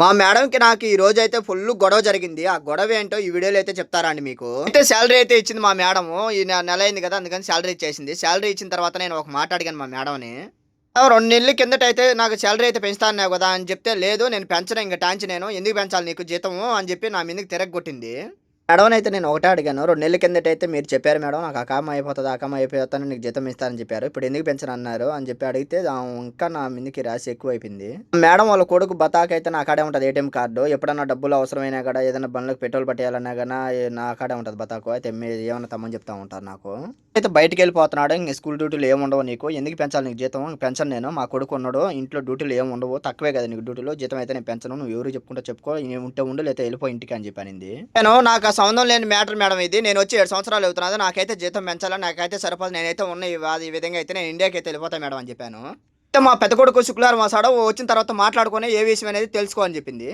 మా మేడంకి నాకు ఈ రోజు అయితే ఫుల్ గొడవ జరిగింది. ఆ గొడవ ఏంటో ఈ వీడియోలో అయితే చెప్తారా అండి మీకు. అయితే శాలరీ అయితే ఇచ్చింది మా మేడము. ఈ నెల అయింది కదా అందుకని శాలరీ ఇచ్చేసింది. శాలరీ ఇచ్చిన తర్వాత నేను ఒక మాట అడిగాను మా మేడంని రెండు నెలల కిందట అయితే నాకు శాలరీ అయితే పెంచుతాను కదా అని చెప్తే లేదు నేను పెంచను ఇంకా టాంచి నేను. ఎందుకు పెంచాలి నీకు జీతము? అని చెప్పి నా మీదకి తిరగొట్టింది మేడం అయితే నేను ఒకటే అడిగాను. రెండు నెలల కిందట అయితే మీరు చెప్పారు మేడం నాకు అకామ అయిపోతుంది అకామ అయిపోతాను నీకు జీతం ఇస్తానని చెప్పారు. ఇప్పుడు ఎందుకు పెంచను అన్నారు అని చెప్పి అడిగితే ఇంకా నా మీదకి రాసి ఎక్కువ అయిపోయింది మేడం వాళ్ళ కొడుకు బతాక్ అయితే నా కాడే ఉంటుంది ఏటీఎం కార్డు. ఎప్పుడన్నా డబ్బులు అవసరమైనా కూడా ఏదైనా బండ్లకు పెట్రోల్ పట్టేయాలన్నా కానీ నా కాడే ఉంటుంది బతాకు. అయితే మీరు ఏమైనా తమ్మని చెప్తా ఉంటారు నాకు. అయితే బయటకు వెళ్ళిపోతున్నాడు. ఇంక స్కూల్ డ్యూటీలు ఏమి ఉండవు నీకు. ఎందుకు పెంచాలి నీకు జీతం? పెంచను నేను. మా కొడుకు ఉన్నాడు. ఇంట్లో డ్యూటీలు ఏమి ఉండవు. తక్కువే కదా నీకు డ్యూటీలో. జీతం అయితే నేను పెంచను. నువ్వు ఎవరు చెప్పుకుంటా చెప్పుకో. నేను ఉంటే ఉండు లేకపోతే వెళ్ళిపో ఇంటికి అని చెప్పానింది నేను నాకు ఆ సంబంధం లేని మ్యాటర్ మేడం ఇది. నేను వచ్చి ఏడు సంవత్సరాలు అవుతున్నది. నాకైతే జీతం పెంచాలని నాకైతే సరిపోదు. నేనైతే ఉన్న ఈ విధంగా అయితే నేను ఇండియాకి అయితే వెళ్ళిపోతాను మేడం అని చెప్పాను. అయితే మా పెద్ద కొడుకు శుక్రవారం వస్తాడు. వచ్చిన తర్వాత మాట్లాడుకుని ఏ విషయం అనేది తెలుసుకో అని చెప్పింది.